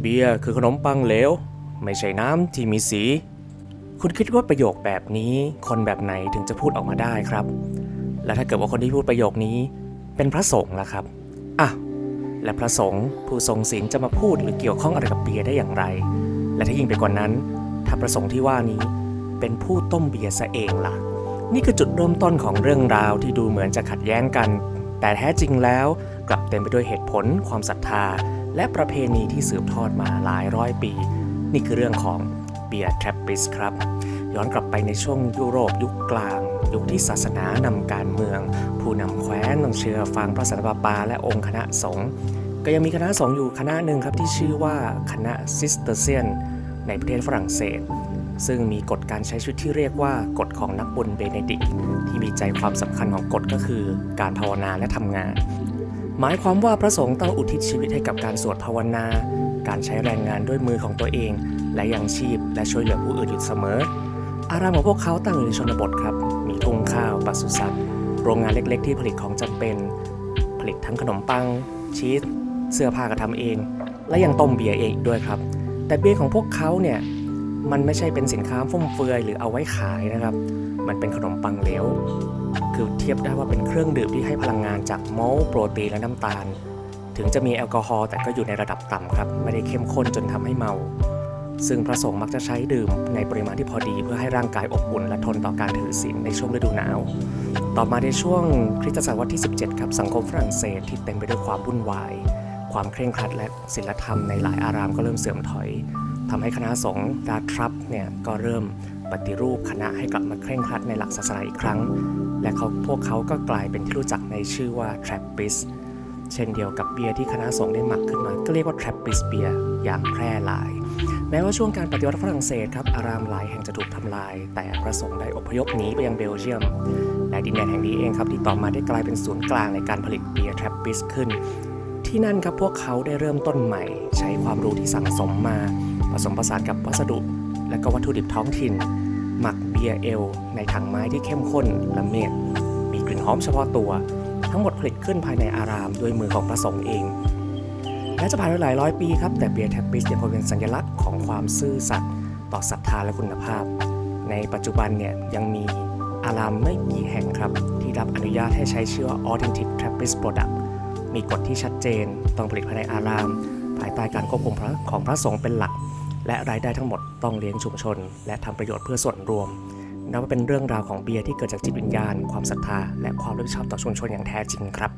เบียร์คือขนมปังเหลว ไม่ใช่น้ำที่มีสี คุณคิดว่าประโยคแบบนี้คนแบบไหนถึงจะพูดออกมาได้ครับ และถ้าเกิดว่าคนที่พูดประโยคนี้ เป็นพระสงฆ์ล่ะครับอะและพระสงฆ์ผู้ทรงศีลจะมาพูดหรือเกี่ยวข้องอะไรกับเบียร์ได้อย่างไร และถ้ายิ่งไปกว่านั้น ถ้าประสงค์ที่ว่านี้เป็นผู้ต้มเบียร์ซะเองล่ะ นี่คือจุดเริ่มต้นของเรื่องราวที่ดูเหมือนจะขัดแย้งกัน แต่แท้จริงแล้ว กลับเต็มไปด้วยเหตุผล ความศรัทธา และประเพณีที่สืบทอดมาหลายร้อยปี นี่คือเรื่องของเบียร์ทรปปิสครับ ย้อนกลับไปในช่วงยุโรปยุคกลาง ยุคที่ศาสนานำการเมือง ผู้นำแคว้นต้องเชื่อฟังพระสันตะปาปาและองค์คณะสงฆ์ก็ยังมีคณะสงฆ์อยู่คณะหนึ่งครับที่ชื่อว่าคณะซิสเตอร์เซียน ในประเทศฝรั่งเศส ซึ่งมีกฎการใช้ชีวิตที่เรียกว่ากฎของนักบุญเบเนดิกที่มีใจความสำคัญของกฎก็คือ การภาวนาและทำงาน หมายความว่าพระสงฆ์ต้องอุทิศชีวิตให้กับการสวดภาวนา การใช้แรงงานด้วยมือของตัวเอง และยังชีพและช่วยเหลือผู้อื่นอยู่เสมอ อารามของพวกเขาตั้งอยู่ในชนบทครับ มีทุ่งข้าวปศุสัตว์ โรงงานเล็กๆ ที่ผลิตของจำเป็น ผลิตทั้งขนมปัง ชีส เสื้อผ้าก็ทำเอง และยังต้มเบียร์เองด้วยครับ แต่เบียร์ของพวกเขาเนี่ยมันไม่ใช่เป็นสินค้าฟุ่มเฟือยหรือเอาไว้ขายนะครับ มันเป็นขนมปังเหลว เทียบได้ว่าเป็นเครื่องดื่มที่ให้พลังงานจากโมลโปรตีนและน้ำตาล ถึงจะมีแอลกอฮอล์แต่ก็อยู่ในระดับต่ำครับ ไม่ได้เข้มข้นจนทำให้เมา ซึ่งพระสงฆ์มักจะใช้ดื่มในปริมาณที่พอดีเพื่อให้ร่างกายอบอุ่นและทนต่อการถือศีลในช่วงฤดูหนาว ต่อมาในช่วงคริสตศตวรรษที่ 17 ครับสังคมฝรั่งเศสที่เต็มไปด้วยความวุ่นวาย ความเคร่งครัดและศีลธรรมในหลายอารามก็เริ่มเสื่อมถอยทำให้คณะสงฆ์ดาทรัพเนี่ยก็เริ่ม ปฏิรูปคณะให้กลับมาเคร่งครัดในหลักศาสนาอีกครั้ง และเขาพวกเขาก็กลายเป็นที่รู้จักในชื่อว่า Trappist เช่นเดียวกับเบียร์ที่คณะสงฆ์ได้หมักขึ้นมา ก็เรียกว่า Trappist เบียร์อย่างแพร่หลาย แม้ว่าช่วงการปฏิวัติฝรั่งเศสครับ อารามหลายแห่งจะถูกทำลาย แต่ประสงค์ได้อพยพหนีไปยังเบลเยียม และดินแดนแห่งนี้เองครับที่ต่อมาได้กลายเป็นศูนย์กลางในการผลิตเบียร์ Trappist ขึ้น ที่นั่นครับพวกเขาได้เริ่มต้นใหม่ ใช้ความรู้ที่สั่งสมมา ผสมผสานกับวัสดุ และก็วัตถุดิบท้องถิ่น หมักเบียร์เอล ในถังไม้ที่เข้มข้นละเมียด มีกลิ่นหอมเฉพาะตัว ทั้งหมดผลิตขึ้นภายในอารามด้วยมือของพระสงฆ์เองแม้จะผ่านไปหลายร้อยปีครับแต่เบียร์แทปปิสยังคงเป็นสัญลักษณ์ของความซื่อสัตย์ต่อศรัทธาและคุณภาพ ในปัจจุบันเนี่ยยังมีอารามไม่กี่แห่งครับ ที่รับอนุญาตให้ใช้ชื่อว่า Authentic Trappist Product มีกฎที่ชัดเจน ต้องผลิตภายในอาราม ภายใต้การควบคุมของพระสงฆ์เป็นหลัก และรายได้ทั้งหมดต้องเลี้ยงชุมชน และทำประโยชน์เพื่อส่วนรวม นับว่าเป็นเรื่องราวของเบียร์ที่เกิดจากจิตวิญญาณ ความศรัทธา และความรับผิดชอบต่อชุมชนอย่างแท้จริงครับ